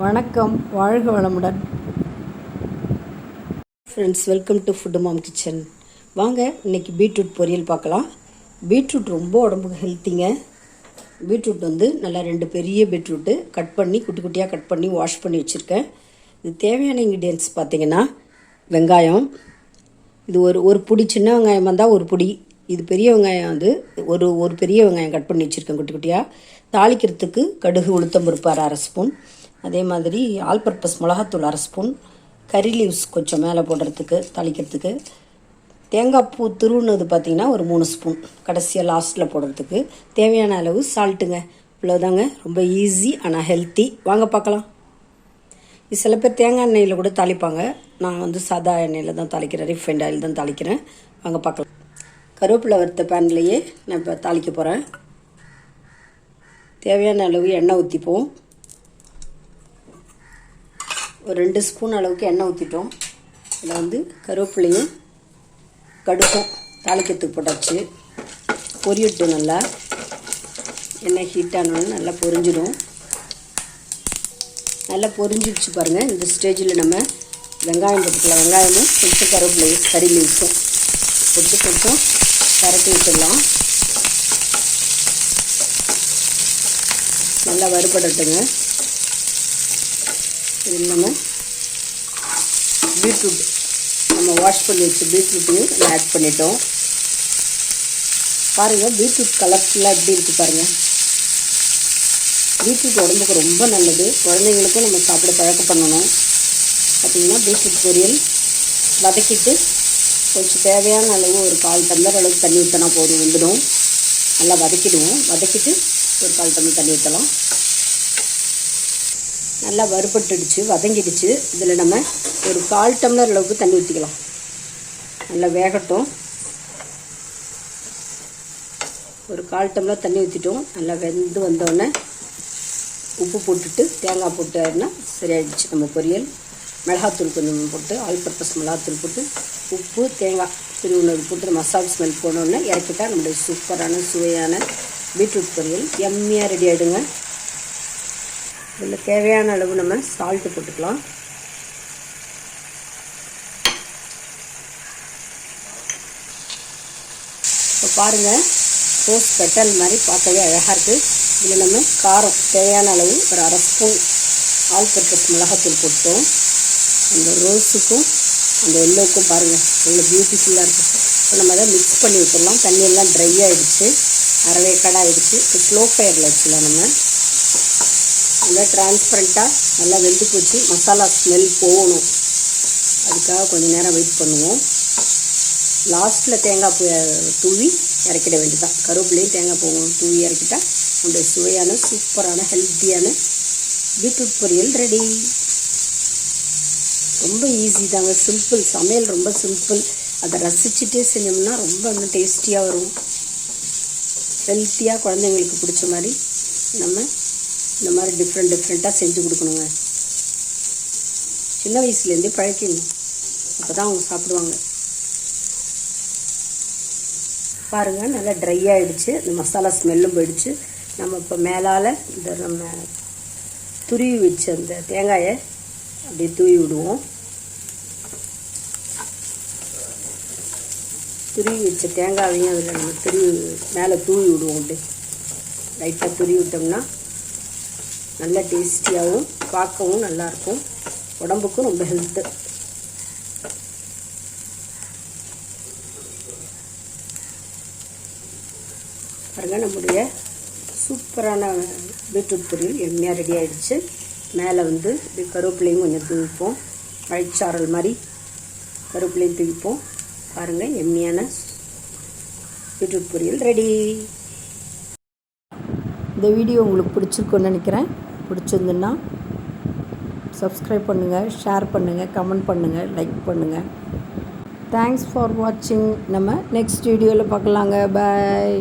வணக்கம் வாழ்க வளமுடன். Friends welcome to food mom kitchen வாங்க இன்னைக்கு பீட்ரூட் பொரியல் பார்க்கலாம். பீட்ரூட் ரொம்ப உடம்புக்கு ஹெல்த்திங்க பீட்ரூட் வந்து நல்லா ரெண்டு பெரிய பீட்ரூட்டு கட் பண்ணி குட்டி குட்டியாக கட் பண்ணி வாஷ் பண்ணி வச்சுருக்கேன். இது தேவையான இன்க்ரீடியன்ஸ் பார்த்தீங்கன்னா வெங்காயம். இது ஒரு ஒரு புடி சின்ன வெங்காயம் வந்தால் ஒரு புடி. இது பெரிய வெங்காயம் வந்து ஒரு ஒரு பெரிய வெங்காயம் கட் பண்ணி வச்சுருக்கேன் குட்டி குட்டியாக தாளிக்கிறதுக்கு கடுகு உளுத்தம்பருப்பு அரை அரை ஸ்பூன். அதே மாதிரி ஆல் பர்பஸ் மிளகாத்தூள் அரை ஸ்பூன் கறி லீவ்ஸ் கொஞ்சம் மேலே போடுறதுக்கு தாளிக்கிறதுக்கு. தேங்காய் பூ துருவுனது பார்த்திங்கன்னா ஒரு மூணு ஸ்பூன். கடைசியாக லாஸ்ட்டில் போடுறதுக்கு. தேவையான அளவு சால்ட்டுங்க. இவ்வளோதாங்க ரொம்ப ஈஸி ஆனால் ஹெல்த்தி வாங்க பார்க்கலாம். இது சில பேர் தேங்காய் எண்ணெயில் கூட தாளிப்பாங்க. நான் வந்து சாதா எண்ணெயில் தான் தாளிக்கிறேன். ரிஃபைண்ட் ஆயில் தான் தாளிக்கிறேன். வாங்க பார்க்கலாம். கருவேப்பிலை வறுத்த பேன்லேயே நான் இப்போ தாளிக்க போகிறேன் தேவையான அளவு எண்ணெய் ஊற்றிப்போம் ஒரு ரெண்டு ஸ்பூன் அளவுக்கு எண்ணெய் ஊற்றிட்டோம் இதில் வந்து கருவேப்பிலையும் கடுகும் தாளிக்கிறதுக்கு போட்டாச்சு. பொரியட்டும் நல்லா. எண்ணெய் ஹீட் ஆனாலும் நல்லா பொரிஞ்சிடும். நல்லா பொரிஞ்சிடுச்சு பாருங்கள் இந்த ஸ்டேஜில் நம்ம வெங்காயம் போட்டுக்கலாம். வெங்காயமும் கொஞ்சம் கருவேப்பிலையும் கறி லீவ்ஸும் போட்டு கொஞ்சம் கரட்டி விட்டுடலாம். நல்லா வறுபடட்டுங்க. இது நம்ம பீட்ரூட். நம்ம வாஷ் பண்ணி வச்ச பீட்ரூட்டையும் நம்ம ஆட் பண்ணிட்டோம். பாருங்கள் பீட்ரூட் கலர்ஃபுல்லாக எப்படி இருக்குது பாருங்கள் பீட்ரூட் உடம்புக்கு ரொம்ப நல்லது. குழந்தைங்களுக்கும் நம்ம சாப்பிட பழக்கம் பண்ணணும். பார்த்திங்கன்னா பீட்ரூட் பொரியல் வதக்கிட்டு கொஞ்சம் தேவையான அளவு ஒரு கால் டம்ளர் அளவுக்கு தண்ணி ஊற்றினா போதும். வந்துடும். நல்லா வதக்கிடுவோம். வதக்கிட்டு ஒரு கால் டம்ளர் தண்ணி ஊற்றலாம் நல்லா வறுபட்டுடுச்சு வதங்கிடுச்சு. இதில் நம்ம ஒரு கால் டம்ளர் அளவுக்கு தண்ணி ஊற்றிக்கலாம் நல்லா வேகட்டும். ஒரு கால் டம்ளர் தண்ணி ஊற்றிட்டோம் நல்லா வெந்து வந்தோடனே உப்பு போட்டுட்டு தேங்காய் போட்டாருன்னா சரியாயிடுச்சு. நம்ம பொரியல். மிளகாத்தூள் கொஞ்சம் போட்டு ஆல் பர்பஸ் மிளகாத்தூள் போட்டு உப்பு தேங்காய் திருவுணவு போட்டு மசாலா ஸ்மெல் போனோடனே இறக்கிட்டால் நம்மளுடைய சூப்பரான சுவையான பீட்ரூட் பொரியல். எம்மியாக ரெடி ஆகிடுங்க இதில் தேவையான அளவு நம்ம சால்ட்டு போட்டுக்கலாம். இப்போ பாருங்கள் ரோஸ் பெட்டல் மாதிரி பார்க்கவே அழகாக இருக்குது இதில் நம்ம காரம் தேவையான அளவு ஒரு அரை ஸ்பூன் ஆல் பர்பஸ் மிளகாத்தூள் போட்டோம். அந்த ரோஸுக்கும் அந்த எல்லோவுக்கும் பாருங்கள் எவ்வளோ பியூட்டிஃபுல்லாக இருக்குது இப்போ நம்ம அதை மிக்ஸ் பண்ணி விட்டுடலாம் தண்ணியெல்லாம் ட்ரை ஆகிடுச்சு அறவே ஆகிடுச்சு இப்போ ஸ்லோ ஃபயரில் வச்சுக்கலாம் நம்ம. நல்லா டிரான்ஸ்பரண்ட்டாக நல்லா வெந்து போச்சு. மசாலா ஸ்மெல் போகணும். அதுக்காக கொஞ்சம் நேரம் வெயிட் பண்ணுவோம். லாஸ்ட்டில் தேங்காய் பூ தூவி இறக்கிட வேண்டியதான் கருவேப்பிலையும் தேங்காய் பூவும் தூவி இறக்கிட்டா அந்த சுவையான சூப்பரான ஹெல்த்தியான பீட்ரூட் பொரியல் ரெடி ரொம்ப ஈஸி தாங்க. சிம்பிள் சமையல் ரொம்ப சிம்பிள் அதை ரசிச்சுட்டே செஞ்சோம்னா ரொம்ப இன்னும் டேஸ்டியாக வரும். ஹெல்த்தியாக குழந்தைங்களுக்கு பிடிச்ச மாதிரி நம்ம இந்த மாதிரி டிஃப்ரெண்ட் டிஃப்ரெண்ட்டாக செஞ்சு கொடுக்கணுங்க. சின்ன வயசுலேருந்தே பழக்கணும் அப்போ தான் அவங்க சாப்பிடுவாங்க. பாருங்கள் நல்லா ட்ரை ஆகிடுச்சு இந்த மசாலா ஸ்மெல்லும் போயிடுச்சு. நம்ம இப்போ மேலால் இந்த நம்ம துருவி வச்ச அந்த தேங்காயை அப்படியே தூவி விடுவோம். துருவி வச்ச தேங்காயையும் அதில் நம்ம துருவி மேலே தூவி விடுவோம் அப்படியே. லைட்டாக துருவி விட்டோம்னா நல்ல டேஸ்டியாகவும் பார்க்கவும் நல்லாயிருக்கும். உடம்புக்கும் ரொம்ப ஹெல்த்து பாருங்கள் நம்முடைய சூப்பரான பீட்ரூட் பொரியல் எம்மையாக ரெடி ஆகிடுச்சு மேலே வந்து இது கருவேப்பிலையும் கொஞ்சம் தூவிப்போம். பழச்சாரல் மாதிரி கருவேப்பிலையும் தூவிப்போம். பாருங்கள் எம்மியான பீட்ரூட் பொரியல் ரெடி இந்த வீடியோ உங்களுக்கு பிடிச்சிருக்குன்னு நினைக்கிறேன். பிடிச்சிருந்துன்னா சப்ஸ்கிரைப் பண்ணுங்கள் ஷேர் பண்ணுங்கள் கமெண்ட் பண்ணுங்கள் லைக் பண்ணுங்கள் தேங்க்ஸ் ஃபார் வாட்சிங் நம்ம நெக்ஸ்ட் வீடியோவில் பார்க்கலாங்க. பாய்